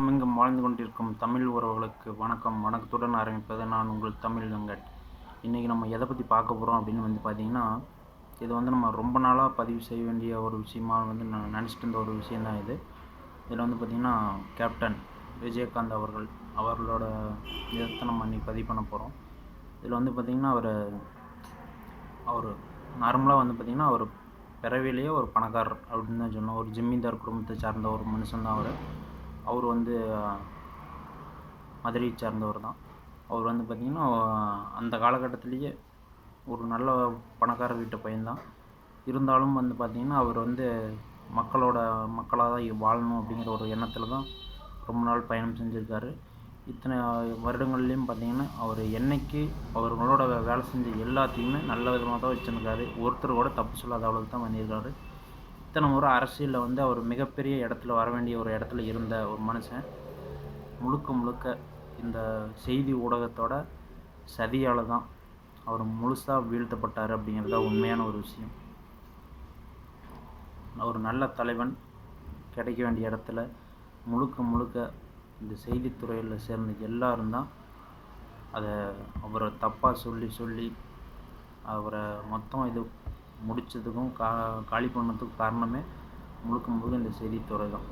உலகமெங்கும் வாழ்ந்து கொண்டிருக்கும் தமிழ் உறவுகளுக்கு வணக்கம். வணக்கத்துடன் ஆரம்பிப்பது நான் உங்கள் தமிழ் வெங்கட். இன்றைக்கி நம்ம எதை பற்றி பார்க்க போகிறோம் அப்படின்னு வந்து பார்த்திங்கன்னா இது வந்து நம்ம ரொம்ப நாளாக பதிவு செய்ய வேண்டிய ஒரு விஷயமா வந்து நான் நினச்சிட்டு இருந்த ஒரு விஷயந்தான் இது. இதில் வந்து பார்த்திங்கன்னா கேப்டன் விஜயகாந்த் அவர்கள் அவர்களோட இதை நம்ம இன்றைக்கி பதிவு பண்ண போகிறோம் இதில் வந்து பார்த்திங்கன்னா அவர் அவர் நார்மலாக வந்து பார்த்திங்கன்னா அவர் பிறவிலேயே ஒரு பணக்காரர் அப்படின்னு தான் சொன்னோம் ஒரு ஜிம்மிதார் குடும்பத்தை சார்ந்த ஒரு மனுஷன் தான் அவர். அவர் வந்து மதுரையை சார்ந்தவர் தான். அவர் வந்து பார்த்திங்கன்னா அந்த காலகட்டத்திலேயே ஒரு நல்ல பணக்கார வீட்டு பையன்தான் இருந்தாலும் வந்து பார்த்திங்கன்னா அவர் வந்து மக்களோட மக்களாக தான் வாழணும் அப்படிங்கிற ஒரு எண்ணத்தில் தான் ரொம்ப நாள் பயணம் செஞ்சுருக்காரு. இத்தனை வருடங்கள்லேயும் பார்த்திங்கன்னா அவர் என்னைக்கு அவர்களோட வேலை செஞ்ச எல்லாத்தையுமே நல்ல விதமாக தான் வச்சுருக்காரு. ஒருத்தர் கூட தப்பு சொல்லாத அளவுக்கு தான் பண்ணியிருக்காரு. இத்தனை முறை அரசியலில் வந்து அவர் மிகப்பெரிய இடத்துல வர வேண்டிய ஒரு இடத்துல இருந்த ஒரு மனுஷன். முழுக்க முழுக்க இந்த செய்தி ஊடகத்தோட சதியால் தான் அவர் முழுசாக வீழ்த்தப்பட்டார் அப்படிங்கிறது தான் உண்மையான ஒரு விஷயம். ஒரு நல்ல தலைவன் கிடைக்க வேண்டிய இடத்துல முழுக்க முழுக்க இந்த செய்தித்துறையில் சேர்ந்த எல்லாரும் தான் அதை அவரை தப்பாக சொல்லி சொல்லி அவரை மொத்தம் இது முடித்ததுக்கும் கா காலி பண்ணதுக்கும் காரணமே முழுக்க முழுக்க இந்த செய்தித்துறை தான்.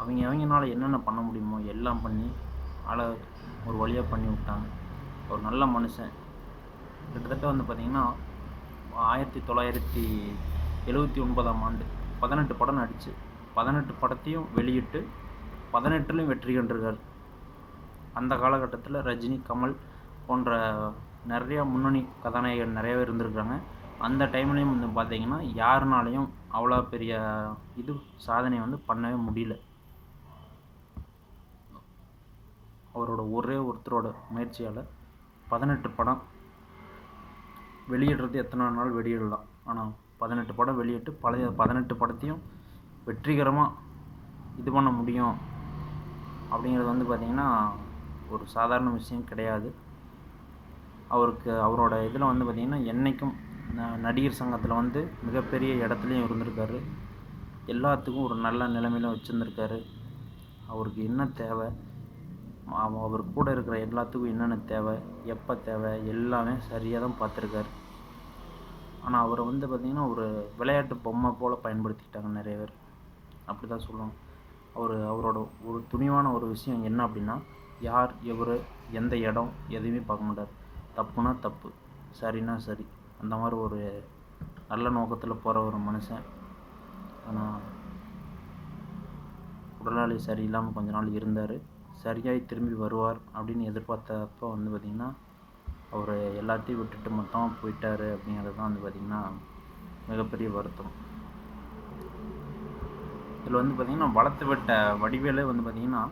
அவங்க அவங்கனால என்னென்ன பண்ண முடியுமோ எல்லாம் பண்ணி ஆளை ஒரு வழியாக பண்ணி விட்டாங்க. ஒரு நல்ல மனுஷன். கிட்டத்தட்ட வந்து பார்த்திங்கன்னா ஆயிரத்தி தொள்ளாயிரத்தி எழுபத்தி ஒன்பதாம் ஆண்டு பதினெட்டு படம் நடிச்சு பதினெட்டு படத்தையும் வெளியிட்டு பதினெட்டுலையும் வெற்றி கண்டிருக்கார். அந்த காலகட்டத்தில் ரஜினி கமல் போன்ற நிறையா முன்னணி கதாநாயகர் நிறையாவே இருந்திருக்காங்க. அந்த டைம்லேயும் வந்து பார்த்திங்கன்னா யாருனாலையும் அவ்வளோ பெரிய இது சாதனை வந்து பண்ணவே முடியல. அவரோட ஒரே ஒருத்தரோட முயற்சியால் பதினெட்டு படம் வெளியிடுறது எத்தனை நாள் வெளியிடலாம். ஆனால் பதினெட்டு படம் வெளியிட்டு பழைய பதினெட்டு படத்தையும் வெற்றிகரமாக இது பண்ண முடியும் அப்படிங்கிறது வந்து பார்த்திங்கன்னா ஒரு சாதாரண விஷயம் கிடையாது. அவருக்கு அவரோட இதில் வந்து பார்த்திங்கன்னா என்றைக்கும் நடிகர் சங்கத்தில் வந்து மிகப்பெரிய இடத்துலையும் இருந்திருக்காரு. எல்லாத்துக்கும் ஒரு நல்ல நிலைமையில வச்சுருந்துருக்காரு. அவருக்கு என்ன தேவை? அவர் கூட இருக்கிற எல்லாத்துக்கும் என்னென்ன தேவை? எப்போ தேவை? எல்லாமே சரியாக தான் பார்த்துருக்காரு ஆனால் அவரை வந்து பார்த்திங்கன்னா ஒரு விளையாட்டு பொம்மை போல் பயன்படுத்திக்கிட்டாங்க நிறைய பேர். அப்படி தான் சொல்லணும் அவர் அவரோட ஒரு துணிவான ஒரு விஷயம் என்ன அப்படின்னா யார் எவர் எந்த இடம் எதுவுமே பார்க்க மாட்டார். தப்புனா தப்பு சரினா சரி. அந்த மாதிரி ஒரு நல்ல நோக்கத்தில் போகிற ஒரு மனுஷன். ஆனால் உடல்நிலை சரியில்லாமல் கொஞ்ச நாள் இருந்தார். சரியாகி திரும்பி வருவார் அப்படின்னு எதிர்பார்த்தப்போ வந்து பார்த்திங்கன்னா அவர் எல்லாத்தையும் விட்டுட்டு மொத்தமாக போயிட்டார் அப்படிங்கிறது தான் வந்து பார்த்திங்கன்னா மிகப்பெரிய வருத்தம். இதில் வந்து பார்த்திங்கன்னா வளர்த்து விட்ட வடிவேலே வந்து பார்த்திங்கன்னா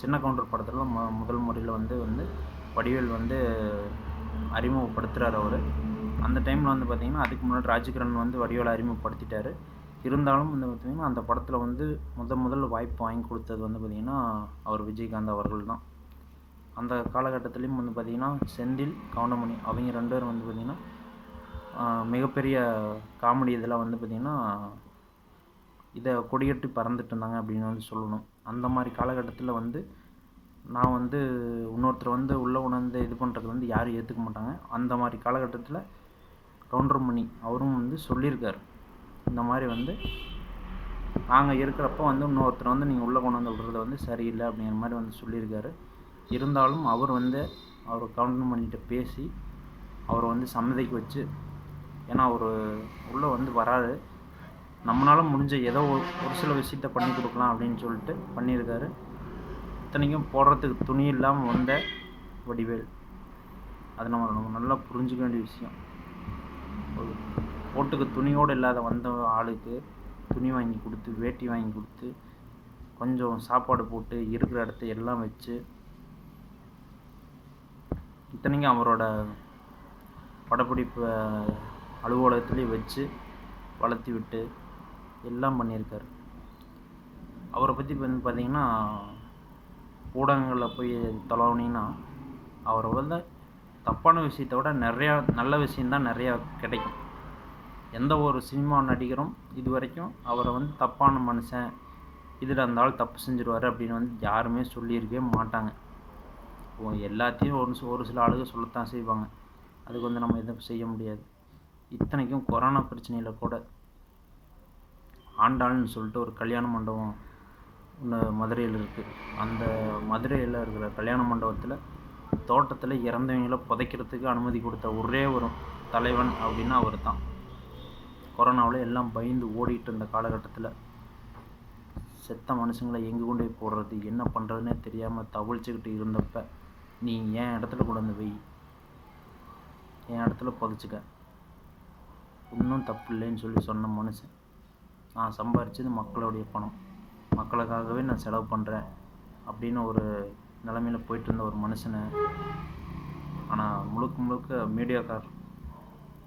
சின்ன கவுண்டர் படத்தில் மு முதல் முறையில் வந்து வந்து வடிவேல் வந்து அறிமுகப்படுத்துகிறார் அவர். அந்த டைமில் வந்து பார்த்திங்கன்னா அதுக்கு முன்னாடி ராஜகிரண் வந்து வடிவேலை அறிமுகப்படுத்திட்டார். இருந்தாலும் வந்து பார்த்திங்கன்னா அந்த படத்தில் வந்து முத முதல் வாய்ப்பு வாங்கி கொடுத்தது வந்து பார்த்திங்கன்னா அவர் விஜயகாந்த் அவர்கள் தான். அந்த காலகட்டத்துலேயும் வந்து பார்த்திங்கன்னா செந்தில் கவுண்டமணி அவங்க ரெண்டு பேரும் வந்து பார்த்திங்கன்னா மிகப்பெரிய காமெடி இதெல்லாம் வந்து பார்த்திங்கன்னா இதை கொடியட்டு பறந்துட்டு இருந்தாங்க அப்படின்னு வந்து சொல்லணும். அந்த மாதிரி காலகட்டத்தில் வந்து நான் வந்து இன்னொருத்தர் வந்து உள்ளே உணர்ந்து இது பண்ணுறது வந்து யாரும் ஏற்றுக்க மாட்டாங்க. அந்த மாதிரி காலகட்டத்தில் கவுண்டர்மணி அவரும் வந்து சொல்லியிருக்கார். இந்த மாதிரி வந்து நாங்கள் இருக்கிறப்ப வந்து இன்னொருத்தர் வந்து நீங்கள் உள்ளே கொண்டு வந்து விடுறது வந்து சரியில்லை அப்படிங்கிற மாதிரி வந்து சொல்லியிருக்காரு. இருந்தாலும் அவர் வந்து அவர் கவுண்டர்மணிகிட்ட பேசி அவரை வந்து சம்மதிக்க வச்சு ஏன்னா அவர் உள்ளே வந்து வராது நம்மளால் முடிஞ்ச ஏதோ ஒரு சில விஷயத்த பண்ணி கொடுக்கலாம் அப்படின்னு சொல்லிட்டு பண்ணியிருக்காரு. இத்தனைக்கும் போடுறதுக்கு துணி இல்லாமல் வந்த வடிவேல். அது நம்ம நம்ம நல்லா புரிஞ்சுக்க வேண்டிய விஷயம். ஒரு போட்டுக்கு துணியோடு இல்லாத வந்த ஆளுக்கு துணி வாங்கி கொடுத்து வேட்டி வாங்கி கொடுத்து கொஞ்சம் சாப்பாடு போட்டு இருக்கிற இடத்த எல்லாம் வச்சு இத்தனைக்கும் அவரோட படப்பிடிப்பு அலுவலகத்துலேயே வச்சு வளர்த்தி விட்டு எல்லாம் பண்ணியிருக்காரு. அவரை பற்றி வந்து பார்த்திங்கன்னா ஊடகங்களில் போய் தொலைவுனீங்கன்னா அவரை வந்து தப்பான விஷயத்தை விட நிறையா நல்ல விஷயந்தான் நிறையா கிடைக்கும். எந்த ஒரு சினிமா நடிகரும் இது வரைக்கும் அவரை வந்து தப்பான மனுஷன் இதில் இருந்தாலும் தப்பு செஞ்சுருவார் அப்படின்னு வந்து யாருமே சொல்லியிருக்கவே மாட்டாங்க. எல்லாத்தையும் ஒரு ஒரு சில ஆளுங்க சொல்லத்தான் செய்வாங்க. அதுக்கு வந்து நம்ம எதுவும் செய்ய முடியாது. இத்தனைக்கும் கொரோனா பிரச்சனையில் கூட ஆண்டாள்னு சொல்லிட்டு ஒரு கல்யாண மண்டபம் உள்ள மதுரையில் இருக்குது அந்த மதுரையில் இருக்கிற கல்யாண மண்டபத்தில் தோட்டத்தில் இறந்தவங்கள புதைக்கிறதுக்கு அனுமதி கொடுத்த ஒரே ஒரு தலைவன் அப்படின்னா அவர் தான் கொரோனாவில் எல்லாம் பயந்து ஓடிட்டு இருந்த காலகட்டத்தில் செத்த மனுஷங்களை எங்கே கொண்டு போய் போடுறது என்ன பண்ணுறதுனே தெரியாமல் தவிழ்ச்சிக்கிட்டு இருந்தப்ப நீ என் இடத்துல கொண்டு வந்து வை. என் இடத்துல புதைச்சிக்க. ஒன்றும் தப்பு இல்லைன்னு சொல்லி சொன்ன மனுஷன் நான் சம்பாரிச்சது மக்களுடைய பணம். மக்களுக்காகவே நான் செலவு பண்ணுறேன் அப்படின்னு ஒரு நிலமையில் போயிட்டு இருந்த ஒரு மனுஷனை ஆனால் முழுக்க முழுக்க மீடியாக்கார்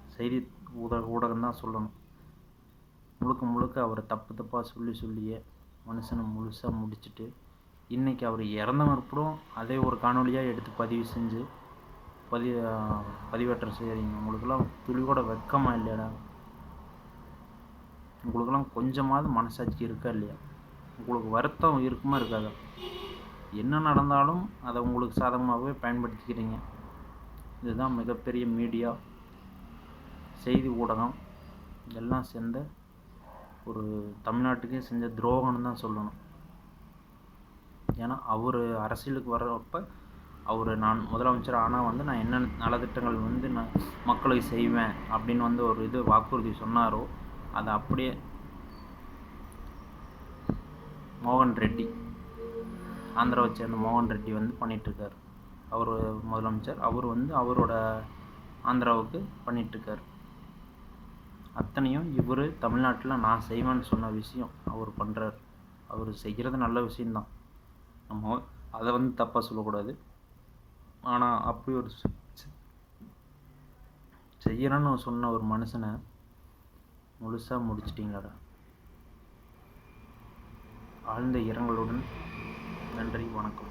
செய்தி ஊடக ஊடகம் தான் சொல்லணும். முழுக்க முழுக்க அவரை தப்பு தப்பாக சொல்லி சொல்லியே மனுஷனை முழுசாக முடிச்சுட்டு இன்றைக்கி அவர் இறந்த கூட அதே ஒரு காணொலியாக எடுத்து பதிவு செஞ்சு பதி பதிவேற்றம் செய்கிறீங்க உங்களுக்கெல்லாம் துளி வெக்கமாக இல்லையாடா? உங்களுக்கெல்லாம் கொஞ்சமாவது மனசாட்சி இருக்கா இல்லையா? உங்களுக்கு வருத்தம் இருக்குமா இருக்காதா? என்ன நடந்தாலும் அதை உங்களுக்கு சாதகமாகவே பயன்படுத்திக்கிறீங்க. இதுதான் மிகப்பெரிய மீடியா செய்தி ஊடகம். எல்லாம் சேர்ந்த ஒரு தமிழ்நாட்டுக்கே செஞ்ச துரோகம்னு தான் சொல்லணும். ஏன்னா அவர் அரசியலுக்கு வர்றப்ப அவர் நான் முதலமைச்சர் ஆனால் வந்து நான் என்ன நலத்திட்டங்கள் வந்து நான் மக்களுக்கு செய்வேன் அப்படின்னு வந்து ஒரு இது வாக்குறுதி சொன்னாரோ அதை அப்படியே மோகன் ரெட்டி. ஆந்திராவை சேர்ந்த மோகன் ரெட்டி வந்து பண்ணிகிட்ருக்கார் அவர் முதலமைச்சர். அவர் வந்து அவரோட ஆந்திராவுக்கு பண்ணிகிட்ருக்கார் அத்தனையும் இவர் தமிழ்நாட்டில் நான் செய்வேன்னு சொன்ன விஷயம் அவர் பண்ணுறார் அவர் செய்கிறது நல்ல விஷயந்தான் நம்ம அதை வந்து தப்பாக சொல்லக்கூடாது. ஆனால் அப்படி ஒரு செய்கிறேன்னு சொன்ன ஒரு மனுஷனை முழுசாக முடிச்சிட்டிங்களாடா? ஆழ்ந்த இரங்கலுடன் நன்றி வணக்கம்.